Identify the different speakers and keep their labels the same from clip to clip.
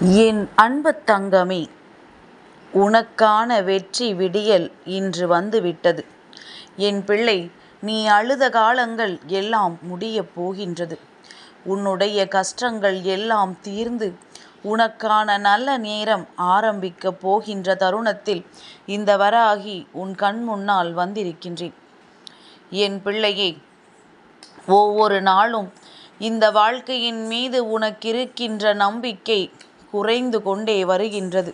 Speaker 1: என் அன்பு தங்கமே உனக்கான வெற்றி விடியல் இன்று வந்துவிட்டது. என் பிள்ளை நீ அழுத காலங்கள் எல்லாம் முடியப் போகின்றது. உன்னுடைய கஷ்டங்கள் எல்லாம் தீர்ந்து உனக்கான நல்ல நேரம் ஆரம்பிக்கப் போகின்ற தருணத்தில் இந்த வராகி உன் கண் முன்னால் வந்திருக்கின்றேன். என் பிள்ளையே ஒவ்வொரு நாளும் இந்த வாழ்க்கையின் மீது உனக்கிருக்கின்ற நம்பிக்கை குறைந்து கொண்டே வருகின்றது.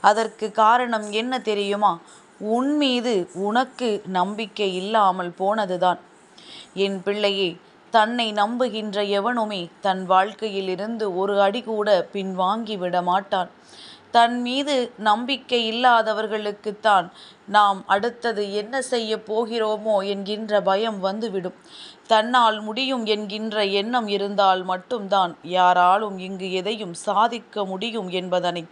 Speaker 1: அதற்கு காரணம் என்ன தெரியுமா? உன் மீது உனக்கு நம்பிக்கை இல்லாமல் போனதுதான். என் பிள்ளையே தன்னை நம்புகின்ற எவனுமே தன் வாழ்க்கையிலிருந்து ஒரு அடி கூட பின்வாங்கி விட மாட்டான் தன் மீது நம்பிக்கை இல்லாதவர்களுக்குத்தான் நாம் அடுத்தது என்ன செய்ய போகிறோமோ என்கின்ற பயம் வந்துவிடும். தன்னால் முடியும் என்கின்ற எண்ணம் இருந்தால் மட்டும்தான் யாராலும் இங்கு எதையும் சாதிக்க முடியும் என்பதனை.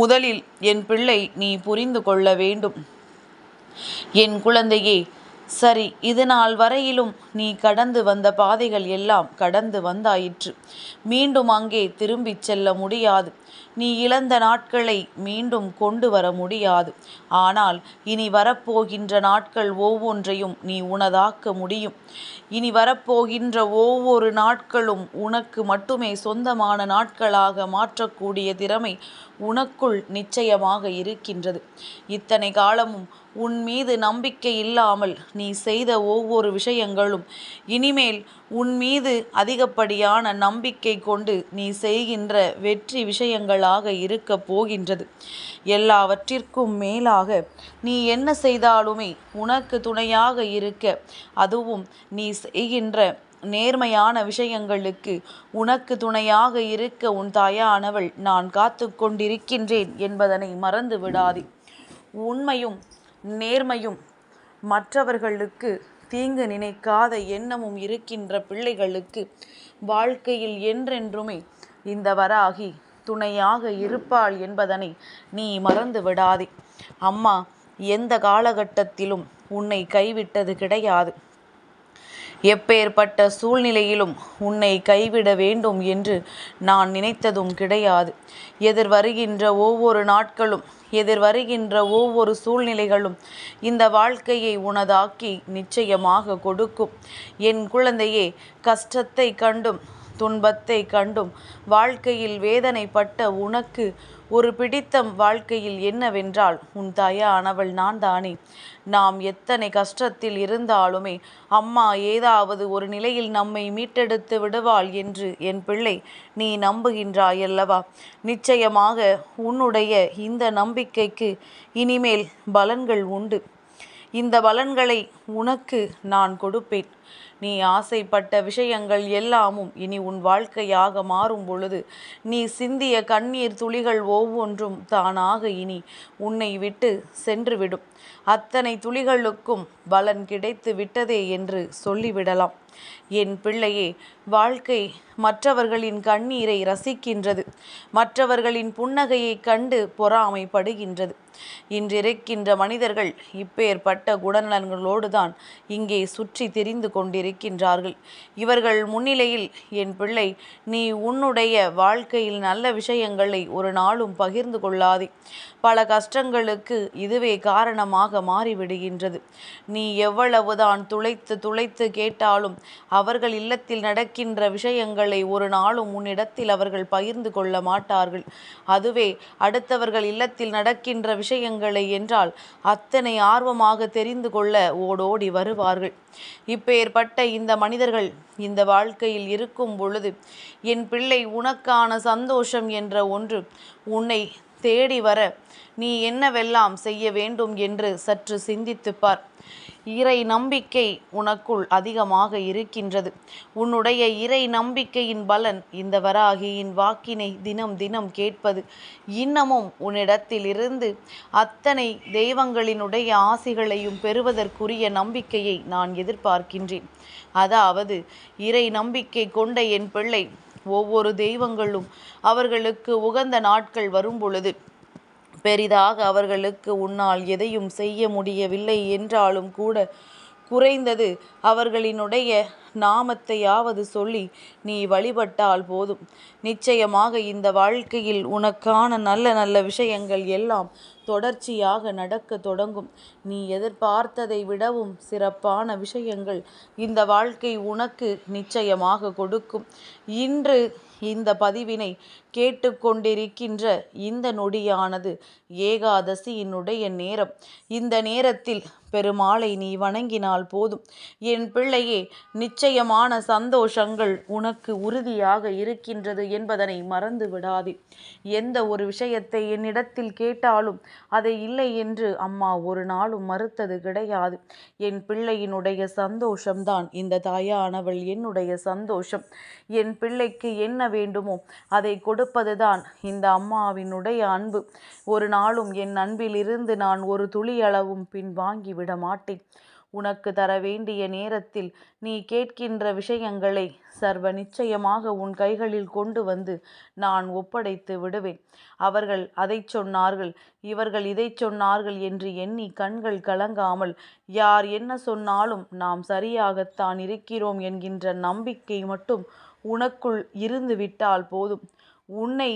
Speaker 1: முதலில் என் பிள்ளை நீ புரிந்து கொள்ள வேண்டும். என் குழந்தையே சரி இது நாள் வரையிலும் நீ கடந்து வந்த பாதைகள் எல்லாம் கடந்து வந்தாயிற்று. மீண்டும் அங்கே திரும்பிச் செல்ல முடியாது. நீ இழந்த நாட்களை மீண்டும் கொண்டு வர முடியாது. ஆனால் இனி வரப்போகின்ற நாட்கள் ஒவ்வொன்றையும் நீ உனதாக்க முடியும். இனி வரப்போகின்ற ஒவ்வொரு நாட்களும் உனக்கு மட்டுமே சொந்தமான நாட்களாக மாற்றக்கூடிய திறமை உனக்குள் நிச்சயமாக இருக்கின்றது. இத்தனை காலமும் உன் மீது நம்பிக்கை இல்லாமல் நீ செய்த ஒவ்வொரு விஷயங்களும் இனிமேல் உன் மீது அதிகப்படியான நம்பிக்கை கொண்டு நீ செய்கின்ற வெற்றி விஷயங்களாக இருக்கப் போகின்றது. எல்லாவற்றிற்கும் மேலாக நீ என்ன செய்தாலுமே உனக்கு துணையாக இருக்க அதுவும் நீ செய்கின்ற நேர்மையான விஷயங்களுக்கு உனக்கு துணையாக இருக்க உன் தாயானவள் நான் காத்து கொண்டிருக்கின்றேன் என்பதனை மறந்து விடாதே உண்மையும் நேர்மையும் மற்றவர்களுக்கு தீங்கு நினைக்காத எண்ணமும் இருக்கின்ற பிள்ளைகளுக்கு வாழ்க்கையில் என்றென்றுமே இந்த வராகி துணையாக இருப்பாள் என்பதனை நீ மறந்து விடாதே. அம்மா எந்த காலகட்டத்திலும் உன்னை கைவிட்டது கிடையாது. எப்பேற்பட்ட சூழ்நிலையிலும் உன்னை கைவிட வேண்டும் என்று நான் நினைத்ததும் கிடையாது. எதிர் வருகின்ற ஒவ்வொரு நாட்களும் எதிர் வருகின்ற ஒவ்வொரு சூழ்நிலைகளும் இந்த வாழ்க்கையை உனதாக்கி நிச்சயமாக கொடுக்கும். என் குழந்தையே கஷ்டத்தை கண்டும் துன்பத்தை கண்டும் வாழ்க்கையில் வேதனைப்பட்ட உனக்கு ஒரு பிடித்தம் வாழ்க்கையில் என்னவென்றால் உன் தாயானவள் நான் தானே. நாம் எத்தனை கஷ்டத்தில் இருந்தாலுமே அம்மா ஏதாவது ஒரு நிலையில் நம்மை மீட்டெடுத்து விடுவாள் என்று என் பிள்ளை நீ நம்புகின்றாயல்லவா? நிச்சயமாக உன்னுடைய இந்த நம்பிக்கைக்கு இனிமேல் பலன்கள் உண்டு. இந்த பலன்களை உனக்கு நான் கொடுப்பேன். நீ ஆசைப்பட்ட விஷயங்கள் எல்லாமும் இனி உன் வாழ்க்கையாக மாறும் பொழுது நீ சிந்திய கண்ணீர் துளிகள் ஒவ்வொன்றும் தானாக இனி உன்னை விட்டு சென்றுவிடும். அத்தனை துளிகளுக்கும் பலன் கிடைத்து விட்டதே என்று சொல்லிவிடலாம். என் பிள்ளையே வாழ்க்கை மற்றவர்களின் கண்ணீரை ரசிக்கின்றது. மற்றவர்களின் புன்னகையை கண்டு பொறாமைப்படுகின்றது. இன்றிருக்கின்ற மனிதர்கள் இப்பேற்பட்ட குணநலன்களோடு தான் இங்கே சுற்றி தெரிந்து கொண்டிருக்கின்றார்கள். இவர்கள் முன்னிலையில் என் பிள்ளை நீ உன்னுடைய வாழ்க்கையில் நல்ல விஷயங்களை ஒரு நாளும் பகிர்ந்து கொள்ளாதே. பல கஷ்டங்களுக்கு இதுவே காரணமாக மாறிவிடுகின்றது. நீ எவ்வளவுதான் துளைத்து துளைத்து கேட்டாலும் அவர்கள் இல்லத்தில் நடக்கின்ற விஷயங்களை ஒரு நாளும் உன்னிடத்தில் அவர்கள் பகிர்ந்து கொள்ள மாட்டார்கள். அதுவே அடுத்தவர்கள் இல்லத்தில் நடக்கின்ற விஷயங்களை என்றால் அத்தனை ஆர்வமாக தெரிந்து கொள்ள ஓடோடி வருவார்கள். இப்பேற்பட்ட இந்த மனிதர்கள் இந்த வாழ்க்கையில் இருக்கும் பொழுது என் பிள்ளை உனக்கான சந்தோஷம் என்ற ஒன்று உன்னை தேடி வர நீ என்னவெல்லாம் செய்ய வேண்டும் என்று சற்று சிந்தித்துப்பார். இறை நம்பிக்கை உனக்குள் அதிகமாக இருக்கின்றது. உன்னுடைய இறை நம்பிக்கையின் பலன் இந்த வராகியின் வாக்கினை தினம் தினம் கேட்பது. இன்னமும் உன்னிடத்தில் இருந்து அத்தனை தெய்வங்களினுடைய ஆசிகளையும் பெறுவதற்குரிய நம்பிக்கையை நான் எதிர்பார்க்கின்றேன். அதாவது இறை நம்பிக்கை கொண்ட என் பிள்ளை ஒவ்வொரு தெய்வங்களும் அவர்களுக்கு உகந்த நாட்கள் வரும் பொழுது பெரிதாக அவர்களுக்கு உன்னால் எதையும் செய்ய முடியவில்லை என்றாலும் கூட குறைந்தது அவர்களினுடைய நாமத்தையாவது சொல்லி நீ வழிபட்டால் போதும். நிச்சயமாக இந்த வாழ்க்கையில் உனக்கான நல்ல நல்ல விஷயங்கள் எல்லாம் தொடர்ச்சியாக நடக்க தொடங்கும். நீ எதிர்பார்த்ததை விடவும் சிறப்பான விஷயங்கள் இந்த வாழ்க்கை உனக்கு நிச்சயமாக கொடுக்கும். இன்று இந்த பதிவினை கேட்டுக்கொண்டிருக்கின்ற இந்த நொடியானது ஏகாதசியினுடைய நேரம். இந்த நேரத்தில் பெருமாளை நீ வணங்கினால் போதும். என் பிள்ளையே நிச்சயமான சந்தோஷங்கள் உனக்கு உறுதியாக இருக்கின்றது என்பதனை மறந்து விடாதே. எந்த ஒரு விஷயத்தை என்னிடத்தில் கேட்டாலும் அதை இல்லை என்று அம்மா ஒரு நாளும் மறுத்தது கிடையாது. என் பிள்ளையினுடைய சந்தோஷம்தான். இந்த தாயானவள் என்னுடைய சந்தோஷம். என் பிள்ளைக்கு என்ன வேண்டுமோ அதை கொடுப்பதுதான் இந்த அம்மாவினுடைய அன்பு. ஒரு நாளும் என் அன்பிலிருந்து நான் ஒரு துளியளவும் பின் வாங்கி விட மாட்டேன். உனக்கு தர வேண்டிய நேரத்தில் நீ கேட்கின்ற விஷயங்களை சர்வ நிச்சயமாக உன் கைகளில் கொண்டு வந்து நான் ஒப்படைத்து விடுவேன். அவர்கள் அதை சொன்னார்கள். இவர்கள் இதை சொன்னார்கள் என்று எண்ணி கண்கள் கலங்காமல் யார் என்ன சொன்னாலும் நாம் சரியாகத்தான் இருக்கிறோம் என்கின்ற நம்பிக்கை மட்டும் உனக்குள் இருந்து விட்டால் போதும். உன்னை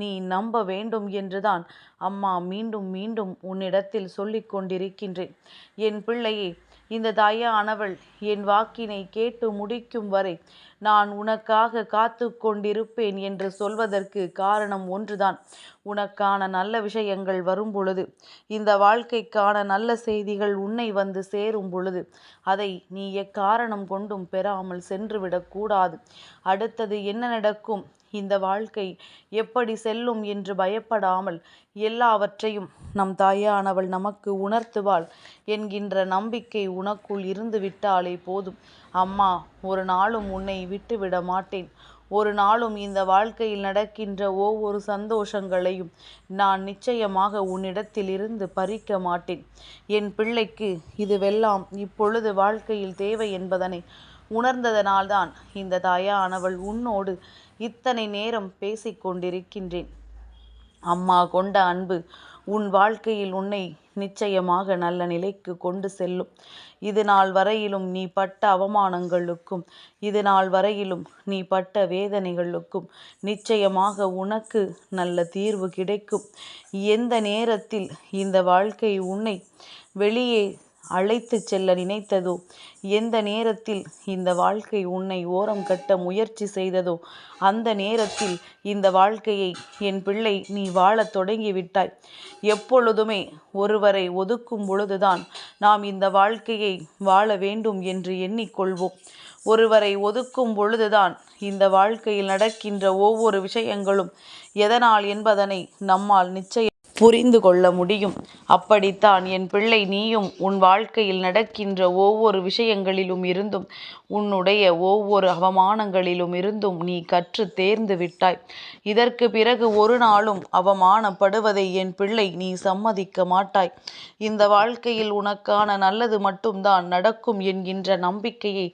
Speaker 1: நீ நம்ப வேண்டும் என்றுதான் அம்மா மீண்டும் மீண்டும் உன்னிடத்தில் சொல்லிக் கொண்டிருக்கின்றேன். என் பிள்ளையே இந்த தாயானவள் என் வாக்கினை கேட்டு முடிக்கும் வரை நான் உனக்காக காத்து கொண்டிருப்பேன் என்று சொல்வதற்கு காரணம் ஒன்றுதான். உனக்கான நல்ல விஷயங்கள் வரும் பொழுது இந்த வாழ்க்கைக்கான நல்ல செய்திகள் உன்னை வந்து சேரும் பொழுது அதை நீ எக்காரணம் கொண்டும் பெறாமல் சென்றுவிடக்கூடாது. அடுத்தது என்ன நடக்கும்? இந்த வாழ்க்கை எப்படி செல்லும் என்று பயப்படாமல் எல்லாவற்றையும் நம் தாயானவள் நமக்கு உணர்த்துவாள் என்கின்ற நம்பிக்கை உனக்குள் இருந்து விட்டாலே போதும். அம்மா ஒரு நாளும் உன்னை விட்டுவிட மாட்டேன். ஒரு நாளும் இந்த வாழ்க்கையில் நடக்கின்ற ஒவ்வொரு சந்தோஷங்களையும் நான் நிச்சயமாக உன்னிடத்தில் இருந்து பறிக்க மாட்டேன். என் பிள்ளைக்கு இதுவெல்லாம் இப்பொழுது வாழ்க்கையில் தேவை என்பதனை உணர்ந்ததனால்தான் இந்த தாயானவள் உன்னோடு இத்தனை நேரம் பேசிக் கொண்டிருக்கின்றேன். அம்மா கொண்ட அன்பு உன் வாழ்க்கையில் உன்னை நிச்சயமாக நல்ல நிலைக்கு கொண்டு செல்லும். இது நாள் வரையிலும் நீ பட்ட அவமானங்களுக்கும் இது நாள் வரையிலும் நீ பட்ட வேதனைகளுக்கும் நிச்சயமாக உனக்கு நல்ல தீர்வு கிடைக்கும். எந்த நேரத்தில் இந்த வாழ்க்கை உன்னை வெளியே அழைத்து செல்ல நினைத்ததோ? எந்த நேரத்தில் இந்த வாழ்க்கை உன்னை ஓரம் கட்ட முயற்சி செய்ததோ? அந்த நேரத்தில் இந்த வாழ்க்கையை என் பிள்ளை நீ வாழத் தொடங்கிவிட்டாய். எப்பொழுதுமே ஒருவரை ஒதுக்கும் பொழுதுதான் நாம் இந்த வாழ்க்கையை வாழ வேண்டும் என்று எண்ணிக்கொள்வோம். ஒருவரை ஒதுக்கும் பொழுதுதான் இந்த வாழ்க்கையில் நடக்கின்ற ஒவ்வொரு விஷயங்களும் எதனால் என்பதனை நம்மால் நிச்சயம் புரிந்து கொள்ள முடியும். அப்படித்தான் என் பிள்ளை நீயும் உன் வாழ்க்கையில் நடக்கின்ற ஒவ்வொரு விஷயங்களிலும் இருந்தும் உன்னுடைய ஒவ்வொரு அவமானங்களிலும் இருந்தும் நீ கற்று தேர்ந்து விட்டாய். இதற்கு பிறகு ஒரு நாளும் அவமானப்படுவதை என் பிள்ளை நீ சம்மதிக்க மாட்டாய். இந்த வாழ்க்கையில் உனக்கான நல்லது மட்டும்தான் நடக்கும் என்கின்ற நம்பிக்கையை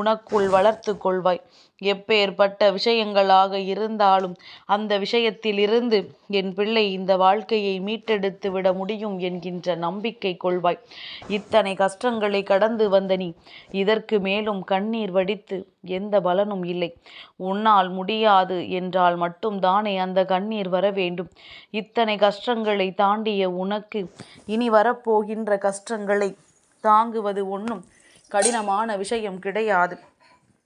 Speaker 1: உனக்குள் வளர்த்து கொள்வாய். எப்பேற்பட்ட விஷயங்களாக இருந்தாலும் அந்த விஷயத்திலிருந்து என் பிள்ளை இந்த வாழ்க்கையை மீட்டெடுத்து விட முடியும் என்கின்ற நம்பிக்கை கொள்வாய். இத்தனை கஷ்டங்களை கடந்து வந்த நீ இதற்கு மேலும் கண்ணீர் வடித்து எந்த பலனும் இல்லை. உன்னால் முடியாது என்றால் மட்டும்தானே அந்த கண்ணீர் வர வேண்டும். இத்தனை கஷ்டங்களை தாண்டிய உனக்கு இனி வரப்போகின்ற கஷ்டங்களை தாங்குவது ஒன்றும் கடினமான விஷயம் கிடையாது.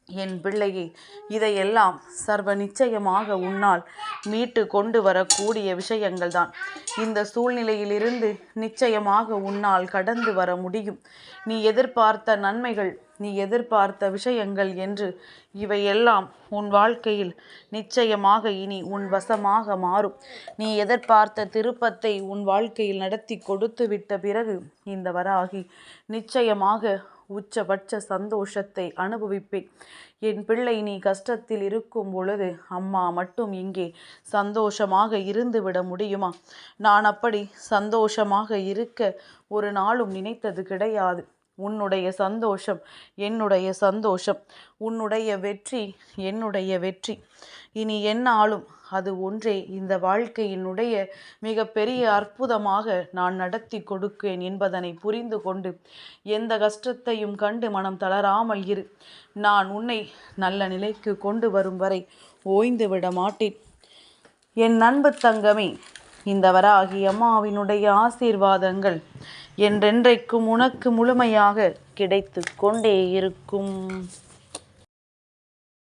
Speaker 1: என் பிள்ளையே இதையெல்லாம் சர்வ நிச்சயமாக உன்னால் மீட்டு கொண்டு வரக்கூடிய விஷயங்கள்தான். இந்த சூழ்நிலையிலிருந்து நிச்சயமாக உன்னால் கடந்து வர முடியும். நீ எதிர்பார்த்த நன்மைகள் நீ எதிர்பார்த்த விஷயங்கள் என்று இவையெல்லாம் உன் வாழ்க்கையில் நிச்சயமாக இனி உன் வசமாக மாறும். நீ எதிர்பார்த்த திருப்பத்தை உன் வாழ்க்கையில் நடத்தி கொடுத்து விட்ட பிறகு இந்த வராகி நிச்சயமாக உச்சபட்ச சந்தோஷத்தை அனுபவிப்பேன். என் பிள்ளை நீ கஷ்டத்தில் இருக்கும் பொழுது அம்மா மட்டும் இங்கே சந்தோஷமாக இருந்துவிட முடியுமா? நான் அப்படி சந்தோஷமாக இருக்க ஒரு நாளும் நினைத்தது கிடையாது. உன்னுடைய சந்தோஷம் என்னுடைய சந்தோஷம். உன்னுடைய வெற்றி என்னுடைய வெற்றி. இனி என்னாலும் அது ஒன்றே இந்த வாழ்க்கையினுடைய மிகப்பெரிய அற்புதமாக நான் நடத்தி கொடுக்கேன் என்பதனை புரிந்து கொண்டு எந்த கஷ்டத்தையும் கண்டு மனம் தளராமல் இரு. நான் உன்னை நல்ல நிலைக்கு கொண்டு வரும் வரை ஓய்ந்து விட மாட்டேன். என் அன்பு தங்கமே இந்த வராகி அம்மாவினுடைய ஆசீர்வாதங்கள் என்றென்றைக்கும் உனக்கு முழுமையாக கிடைத்து கொண்டே இருக்கும்.